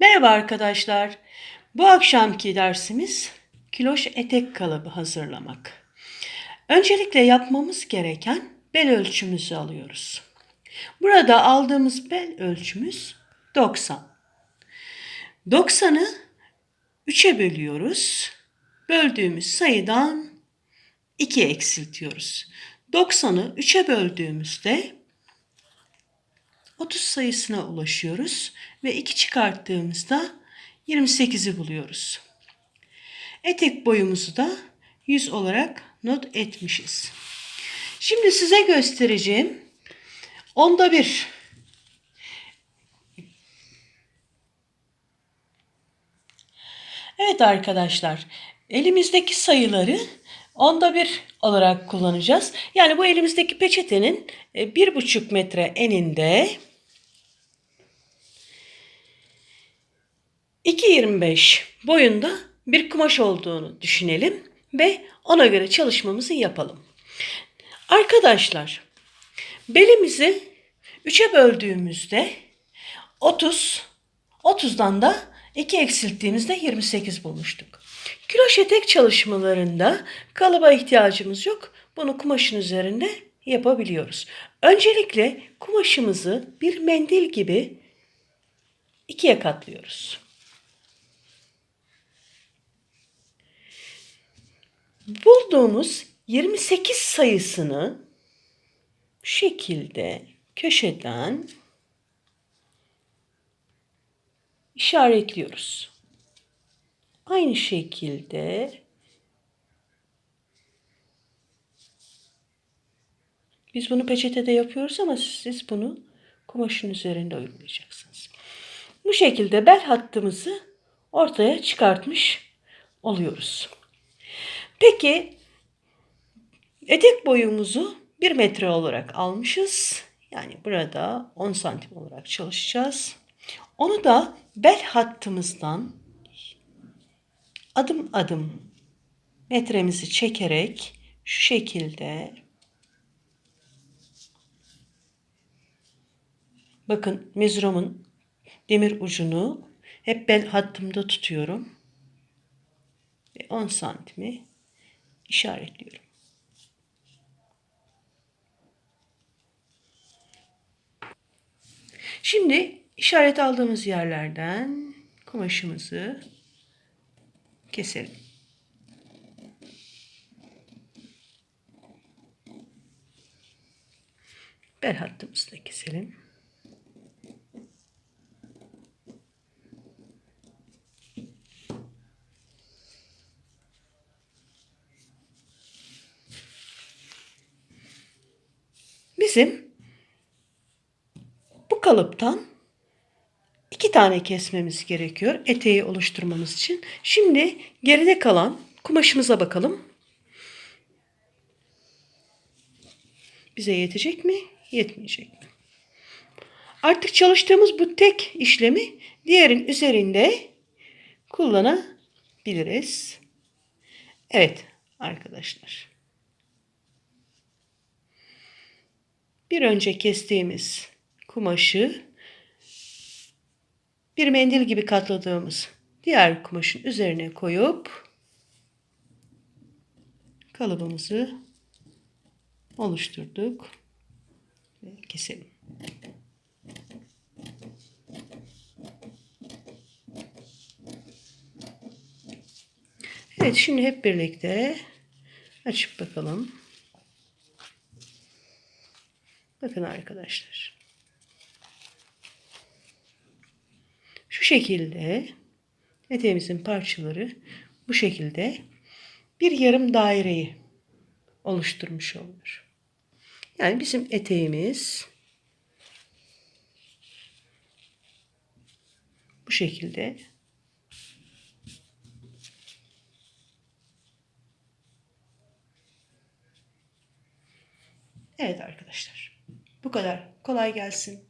Merhaba arkadaşlar. Bu akşamki dersimiz kiloş etek kalıbı hazırlamak. Öncelikle yapmamız gereken bel ölçümüzü alıyoruz. Burada aldığımız bel ölçümüz 90. 90'ı 3'e bölüyoruz. Böldüğümüz sayıdan 2 eksiltiyoruz. 90'ı 3'e böldüğümüzde 30 sayısına ulaşıyoruz ve 2 çıkarttığımızda 28'i buluyoruz. Etek boyumuzu da 100 olarak not etmişiz. Şimdi size göstereceğim onda bir Evet arkadaşlar elimizdeki sayıları onda bir olarak kullanacağız. Yani bu elimizdeki peçetenin e, bir buçuk metre eninde 2.25 boyunda bir kumaş olduğunu düşünelim ve ona göre çalışmamızı yapalım. Arkadaşlar belimizi 3'e böldüğümüzde 30 30'dan da 2 eksilttiğimizde 28 bulmuştuk. Kiloş etek çalışmalarında kalıba ihtiyacımız yok. Bunu kumaşın üzerinde yapabiliyoruz. Öncelikle kumaşımızı bir mendil gibi ikiye katlıyoruz. Bulduğumuz 28 sayısını şekilde köşeden işaretliyoruz. Aynı şekilde biz bunu peçetede yapıyoruz ama siz bunu kumaşın üzerinde uygulayacaksınız. Bu şekilde bel hattımızı ortaya çıkartmış oluyoruz. Peki etek boyumuzu 1 metre olarak almışız. Yani burada 10 santim olarak çalışacağız. Onu da bel hattımızdan adım adım metremizi çekerek şu şekilde bakın mezurumun demir ucunu hep bel hattımda tutuyorum. Ve 10 santimi işaretliyorum. Şimdi işaret aldığımız yerlerden kumaşımızı keselim. Bel hattımızı da keselim. Bizim bu kalıptan iki tane kesmemiz gerekiyor eteği oluşturmamız için. Şimdi geride kalan kumaşımıza bakalım. Bize yetecek mi? Yetmeyecek mi? Artık çalıştığımız bu tek işlemi diğerin üzerinde kullanabiliriz. Evet arkadaşlar. Bir önce kestiğimiz kumaşı bir mendil gibi katladığımız diğer kumaşın üzerine koyup kalıbımızı oluşturduk ve keselim. Evet şimdi hep birlikte açıp bakalım. Bakın arkadaşlar. Şu şekilde eteğimizin parçaları bu şekilde bir yarım daireyi oluşturmuş olur. Yani bizim eteğimiz bu şekilde Evet arkadaşlar. Bu kadar. Kolay gelsin.